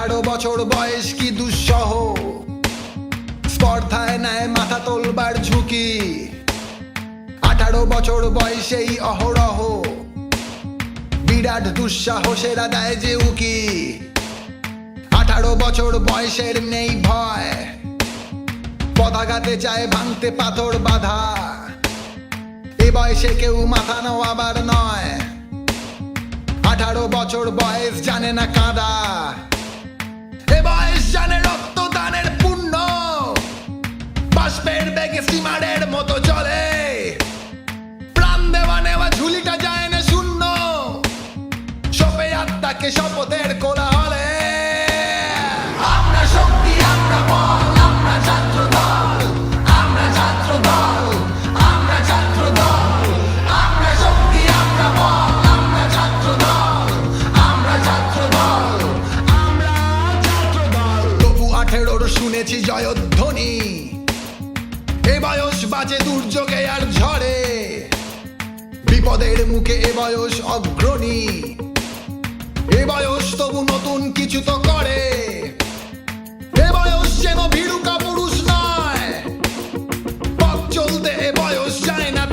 আঠারো বছর বয়স কি দুঃসহ? স্পর্ধায় নেয় মাথা তোলবার ঝুঁকি। আঠারো বছর বয়সেই অহরহ। বিরাট দুঃসাহসেরা দেয় যে উকি। আঠারো বছর বয়সের নেই ভয়। পদাঘাতে চায় ভাঙতে পাথর বাধা। এ বয়সে কেউ মাথা নোয়াবার নয়। আঠারো বছর বয়স জানে না কাঁদা। বাষ্পের বেগে স্টিমারের মতো চলে। প্রাণ দেওয়া নেওয়া ঝুলিটা যায় না শূন্য। সবে আত্মাকে শপথের কোলা হলে আমরা শক্তি ছাত্র দল, আমরা শক্তি, আমরা বল, আমরা ছাত্র দল, আমরা ছাত্র দল, আমরা ছাত্র তবু আঠেরোর শুনেছি জয়ধ্বনি। এ বয়স বাজে দুর্যোগে আর ঝড়ে। বিপদের মুখে এ বয়স অগ্রণী। এ বয়স তবু নতুন কিছু তো করে। এ বয়স যেন ভিড়ুকা পুরুষ নয়। পথ চলতে এ বয়স যায় না